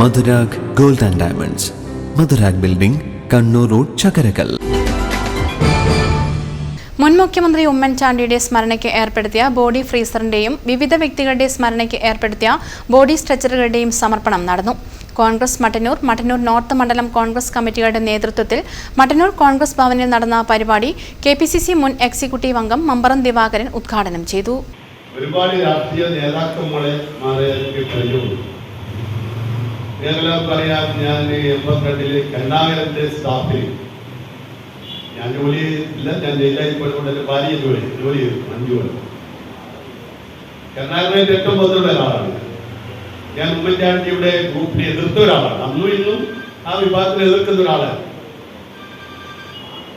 Madhurag gold and diamonds. Madhurag building Kannur road Chakkarakkal. മുൻ മുഖ്യമന്ത്രി ഉമ്മൻചാണ്ടിയുടെ സ്മരണയ്ക്ക് ഏർപ്പെടുത്തിയ ബോഡി ഫ്രീസറിന്റെയും വിവിധ വ്യക്തികളുടെ സ്മരണയ്ക്ക് ഏർപ്പെടുത്തിയ ബോഡി സ്ട്രെച്ചറുകളുടെയും സമർപ്പണം നടന്നു. കോൺഗ്രസ് മട്ടന്നൂർ മട്ടന്നൂർ നോർത്ത് മണ്ഡലം കോൺഗ്രസ് കമ്മിറ്റികളുടെ നേതൃത്വത്തിൽ മട്ടന്നൂർ കോൺഗ്രസ് ഭവനിൽ നടന്ന പരിപാടി കെ മുൻ എക്സിക്യൂട്ടീവ് അംഗം മമ്പറം ദിവാകരൻ ഉദ്ഘാടനം ചെയ്തു. ഒരുപാട് രാഷ്ട്രീയ നേതാക്കന്മാരെ പറയാൻ ഞാൻ എൺപത്തിരണ്ടിൽ കരുണാകരന്റെ സ്റ്റാഫിൽ ഞാൻ ജോലി ഇല്ല ഞാൻ ജയിലായി എന്റെ ഭാര്യ ജോലി ജോലി ചെയ്തു അഞ്ചു കൊല്ലം. ഏറ്റവും ഒരാളാണ്. ഞാൻ ഉമ്മൻചാണ്ടിയുടെ ഗ്രൂപ്പിനെ എതിർത്ത ഒരാളാണ്. അന്നും ഇന്നും ആ വിഭാഗത്തിൽ എതിർക്കുന്ന ഒരാളാണ്.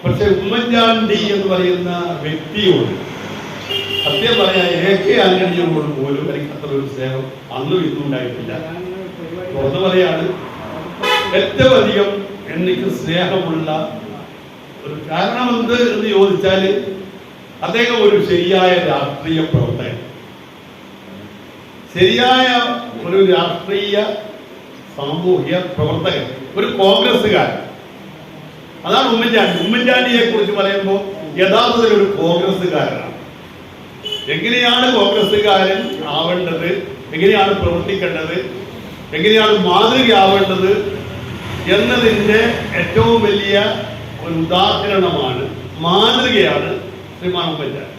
പക്ഷെ ഉമ്മൻചാണ്ടി എന്ന് പറയുന്ന വ്യക്തിയോട് സത്യം പറയാൻ എ കെ ആന്റണിയോട് പോലും എനിക്ക് അത്ര ഒരു സ്നേഹം അന്നും ഇന്നും ഉണ്ടായിട്ടില്ല. തുറന്നു പറയാണ് ഏറ്റവും അധികം എനിക്ക് സ്നേഹമുള്ള ഒരു കാരണം എന്ത് എന്ന് ചോദിച്ചാൽ അദ്ദേഹം ഒരു ശരിയായ രാഷ്ട്രീയ പ്രവർത്തകൻ. ശരിയായ ഒരു രാഷ്ട്രീയ സാമൂഹ്യ പ്രവർത്തകൻ ഒരു കോൺഗ്രസ്സുകാരൻ. അതാണ് ഉമ്മൻചാണ്ടി. ഉമ്മൻചാണ്ടിയെ കുറിച്ച് പറയുമ്പോൾ യഥാർത്ഥത്തിൽ ഒരു കോൺഗ്രസ്സുകാരനാണ്. എങ്ങനെയാണ് കോൺഗ്രസ്സുകാരൻ ആവേണ്ടത്? എങ്ങനെയാണ് പ്രവർത്തിക്കേണ്ടത്? എങ്ങനെയാണ് മാതൃകയാവേണ്ടത് എന്നതിന്റെ ഏറ്റവും വലിയ ഒരു ഉദാഹരണമാണ് മാതൃകയാണ് ശ്രീമാൻ ഉമ്മൻചാണ്ടി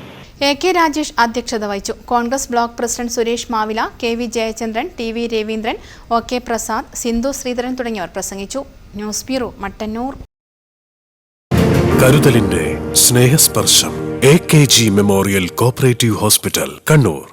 എ കെ രാജേഷ് അധ്യക്ഷത വഹിച്ചു. Congress block president Suresh Mavila K V Jayachandran T V Raveendran O K Prasad Sindhu Sreedharan തുടങ്ങിയവർ പ്രസംഗിച്ചു. News bureau Mattannur. കരുതലിന്റെ Snehasparsham A K G memorial cooperative hospital Kannur.